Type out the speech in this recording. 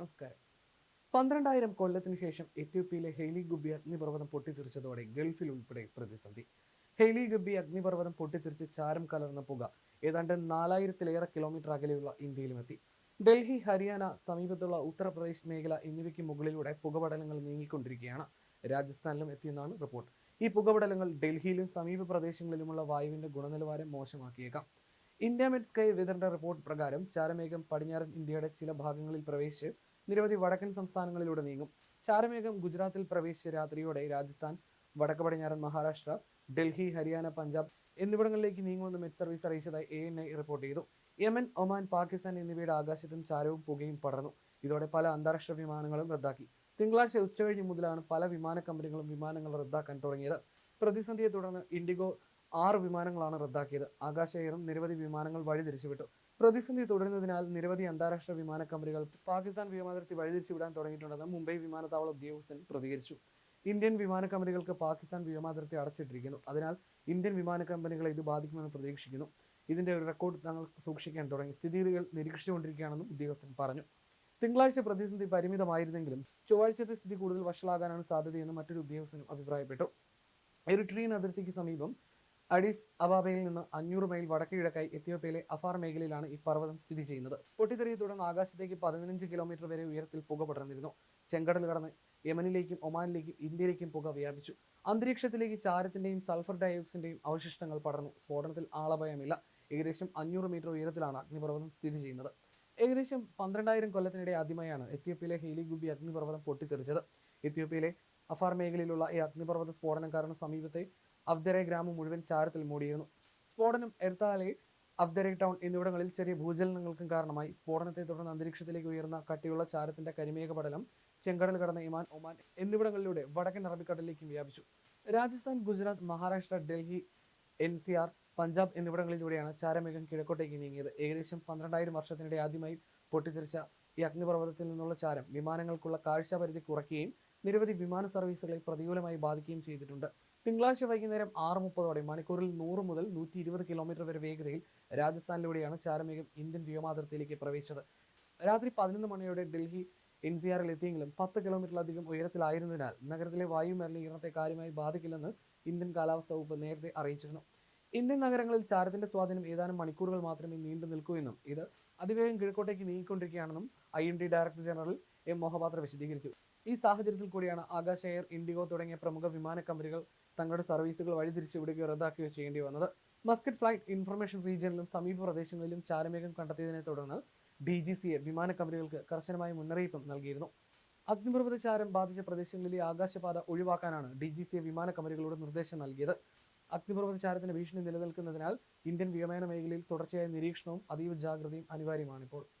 നമസ്കാരം. പന്ത്രണ്ടായിരം കൊല്ലത്തിന് ശേഷം എത്യോപ്യയിലെ ഹെയ്ലി ഗുബി അഗ്നിപർവതം പൊട്ടിത്തെറിച്ചതോടെ ഗൾഫിൽ ഉൾപ്പെടെ പ്രതിസന്ധി. ഹെയ്ലി ഗുബി അഗ്നിപർവതം പൊട്ടിത്തെറിച്ച് ചാരം കലർന്ന പുക ഏതാണ്ട് നാലായിരത്തിലേറെ കിലോമീറ്റർ അകലെയുള്ള ഇന്ത്യയിലുമെത്തി. ഡൽഹി ഹരിയാന സമീപത്തുള്ള ഉത്തർപ്രദേശ് മേഖല എന്നിവയ്ക്ക് മുകളിലൂടെ പുകപടലങ്ങൾ നീങ്ങിക്കൊണ്ടിരിക്കുകയാണ്. രാജസ്ഥാനിലും എത്തിയെന്നാണ് റിപ്പോർട്ട്. ഈ പുകപടലങ്ങൾ ഡൽഹിയിലും സമീപ പ്രദേശങ്ങളിലുമുള്ള വായുവിന്റെ ഗുണനിലവാരം മോശമാക്കിയേക്കാം. ഇന്ത്യ മെഡ് സ്കൈ വിതരണ റിപ്പോർട്ട് പ്രകാരം ചാരമേഘം പടിഞ്ഞാറൻ ഇന്ത്യയുടെ ചില ഭാഗങ്ങളിൽ പ്രവേശിച്ച് നിരവധി വടക്കൻ സംസ്ഥാനങ്ങളിലൂടെ നീങ്ങും. ചാരമേഘം ഗുജറാത്തിൽ പ്രവേശിച്ച രാത്രിയോടെ രാജസ്ഥാൻ വടക്ക് പടിഞ്ഞാറൻ മഹാരാഷ്ട്ര ഡൽഹി ഹരിയാന പഞ്ചാബ് എന്നിവിടങ്ങളിലേക്ക് നീങ്ങുമെന്ന് മെറ്റ് സർവീസ് അറിയിച്ചതായി എ എൻ ഐ റിപ്പോർട്ട് ചെയ്തു. യമൻ ഒമാൻ പാകിസ്ഥാൻ എന്നിവയുടെ ആകാശത്തും ചാരവും പുകയും പടർന്നു. ഇതോടെ പല അന്താരാഷ്ട്ര വിമാനങ്ങളും റദ്ദാക്കി. തിങ്കളാഴ്ച ഉച്ചകഴിഞ്ഞ് മുതലാണ് പല വിമാന കമ്പനികളും വിമാനങ്ങൾ റദ്ദാക്കാൻ തുടങ്ങിയത്. പ്രതിസന്ധിയെ തുടർന്ന് ഇൻഡിഗോ ആറ് വിമാനങ്ങളാണ് റദ്ദാക്കിയത്. ആകാശ എയറും നിരവധി വിമാനങ്ങൾ വഴി വഴിതിരിച്ചുവിട്ടു. പ്രതിസന്ധി തുടരുന്നതിനാൽ നിരവധി അന്താരാഷ്ട്ര വിമാന കമ്പനികൾ പാകിസ്ഥാൻ വ്യോമാതിർത്തി വഴിതിരിച്ചുവിടാൻ തുടങ്ങിയിട്ടുണ്ടെന്ന് മുംബൈ വിമാനത്താവള ഉദ്യോഗസ്ഥൻ പ്രതികരിച്ചു. ഇന്ത്യൻ വിമാന കമ്പനികൾക്ക് പാകിസ്ഥാൻ വ്യോമാതിർത്തി അടച്ചിട്ടിരിക്കുന്നു. അതിനാൽ ഇന്ത്യൻ വിമാന കമ്പനികളെ ഇത് ബാധിക്കുമെന്ന് പ്രതീക്ഷിക്കുന്നു. ഇതിന്റെ ഒരു റെക്കോർഡ് തങ്ങൾ സൂക്ഷിക്കാൻ തുടങ്ങി. സ്ഥിതിഗതികൾ നിരീക്ഷിച്ചുകൊണ്ടിരിക്കുകയാണെന്നും ഉദ്യോഗസ്ഥൻ പറഞ്ഞു. തിങ്കളാഴ്ച പ്രതിസന്ധി പരിമിതമായിരുന്നെങ്കിലും ചൊവ്വാഴ്ചത്തെ സ്ഥിതി കൂടുതൽ വഷളാകാനാണ് സാധ്യതയെന്ന് മറ്റൊരു ഉദ്യോഗസ്ഥനും അഭിപ്രായപ്പെട്ടു. എറിട്രിയൻ അതിർത്തിക്ക് സമീപം അഡീസ് അബാബയിൽ നിന്ന് അഞ്ഞൂറ് മൈൽ വടക്ക് കിഴക്കായി എത്യോപ്യയിലെ അഫാർ മേഖലയിലാണ് ഈ പർവതം സ്ഥിതി ചെയ്യുന്നത്. പൊട്ടിത്തെറിയെ തുടർന്ന് ആകാശത്തേക്ക് പതിനഞ്ച് കിലോമീറ്റർ വരെ ഉയരത്തിൽ പുക പടർന്നിരുന്നു. ചെങ്കടൽ കടന്ന് യമനിലേക്കും ഒമാനിലേക്കും ഇന്ത്യയിലേക്കും പുക വ്യാപിച്ചു. അന്തരീക്ഷത്തിലേക്ക് ചാരത്തിന്റെയും സൾഫർ ഡയോക്സിന്റെയും അവശിഷ്ടങ്ങൾ പടർന്നു. സ്ഫോടനത്തിൽ ആളപയമില്ല. ഏകദേശം അഞ്ഞൂറ് മീറ്റർ ഉയരത്തിലാണ് അഗ്നിപർവതം സ്ഥിതി ചെയ്യുന്നത്. ഏകദേശം പന്ത്രണ്ടായിരം കൊല്ലത്തിനിടെ ആദ്യമായാണ് എത്യോപ്യയിലെ ഹെലിഗുബി അഗ്നിപർവതം പൊട്ടിത്തെറിച്ചത്. എത്യോപ്യയിലെ അഫാർ മേഖലയിലുള്ള ഈ അഗ്നിപർവത സ്ഫോടനം കാരണം സമീപത്തെ അഫ്ദരെ ഗ്രാമം മുഴുവൻ ചാരത്തിൽ മൂടിയിരുന്നു. സ്ഫോടനം എർത്താലെ അഫ്ദരെ ടൗൺ എന്നിവിടങ്ങളിൽ ചെറിയ ഭൂചലനങ്ങൾക്കും കാരണമായി. സ്ഫോടനത്തെ തുടർന്ന് അന്തരീക്ഷത്തിലേക്ക് ഉയർന്ന കട്ടിയുള്ള ചാരത്തിന്റെ കരിമേഘ പടലം ചെങ്കടൽ കടന്ന ഇമാൻ ഒമാൻ എന്നിവിടങ്ങളിലൂടെ വടക്കൻ അറബിക്കടലിലേക്കും വ്യാപിച്ചു. Rajasthan Gujarat Maharashtra Delhi N C R Punjab എന്നിവിടങ്ങളിലൂടെയാണ് ചാരമേഘം കിഴക്കോട്ടേക്ക് നീങ്ങിയത്. ഏകദേശം പന്ത്രണ്ടായിരം വർഷത്തിനിടെ ആദ്യമായി പൊട്ടിത്തെറിച്ച ഈ അഗ്നിപർവതത്തിൽ നിന്നുള്ള ചാരം വിമാനങ്ങൾക്കുള്ള കാഴ്ച പരിധി കുറയ്ക്കുകയും നിരവധി വിമാന സർവീസുകളെ പ്രതികൂലമായി ബാധിക്കുകയും ചെയ്തിട്ടുണ്ട്. തിങ്കളാഴ്ച വൈകുന്നേരം ആറ് മുപ്പതോടെ മണിക്കൂറിൽ നൂറ് മുതൽ നൂറ്റി ഇരുപത് കിലോമീറ്റർ വരെ വേഗതയിൽ രാജസ്ഥാനിലൂടെയാണ് ചാരമേഘം ഇന്ത്യൻ വ്യോമാതിർത്തിയിലേക്ക് പ്രവേശിച്ചത്. രാത്രി പതിനൊന്ന് മണിയോടെ ഡൽഹി എൻ സി ആറിൽ എത്തിയെങ്കിലും പത്ത് കിലോമീറ്ററിലധികം ഉയരത്തിലായിരുന്നതിനാൽ നഗരത്തിലെ വായു മലിനീകരണത്തെ കാര്യമായി ബാധിക്കില്ലെന്ന് ഇന്ത്യൻ കാലാവസ്ഥാ വകുപ്പ് നേരത്തെ അറിയിച്ചിരുന്നു. ഇന്ത്യൻ നഗരങ്ങളിൽ ചാരത്തിന്റെ സ്വാധീനം ഏതാനും മണിക്കൂറുകൾ മാത്രമേ നീണ്ടു നിൽക്കൂ എന്നും ഇത് അതിവേഗം കിഴക്കോട്ടേക്ക് നീങ്ങിക്കൊണ്ടിരിക്കുകയാണെന്നും I M D director general M Mohapatra വിശദീകരിച്ചു. ഈ സാഹചര്യത്തിൽ കൂടിയാണ് ആകാശ എയർ ഇൻഡിഗോ തുടങ്ങിയ പ്രമുഖ വിമാന കമ്പനികൾ തങ്ങളുടെ സർവീസുകൾ വഴിതിരിച്ചു വിടുകയോ റദ്ദാക്കുകയോ ചെയ്യേണ്ടി വന്നത്. മസ്കറ്റ് ഫ്ലൈറ്റ് ഇൻഫർമേഷൻ റീജിയനിലും സമീപ പ്രദേശങ്ങളിലും ചാരമേഘം കണ്ടെത്തിയതിനെ തുടർന്ന് ഡി ജി സിയെ വിമാന കമ്പനികൾക്ക് കർശനമായ മുന്നറിയിപ്പും നൽകിയിരുന്നു. അഗ്നിപർവത ചാരം ബാധിച്ച പ്രദേശങ്ങളിലെ ആകാശപാത ഒഴിവാക്കാനാണ് ഡി ജി സിയെ വിമാന കമ്പനികളോട് നിർദ്ദേശം നൽകിയത്. അഗ്നിപർവത ചാരത്തിന് ഭീഷണി നിലനിൽക്കുന്നതിനാൽ ഇന്ത്യൻ വ്യോമയാന മേഖലയിൽ തുടർച്ചയായ നിരീക്ഷണവും അതീവ ജാഗ്രതയും അനിവാര്യമാണിപ്പോൾ.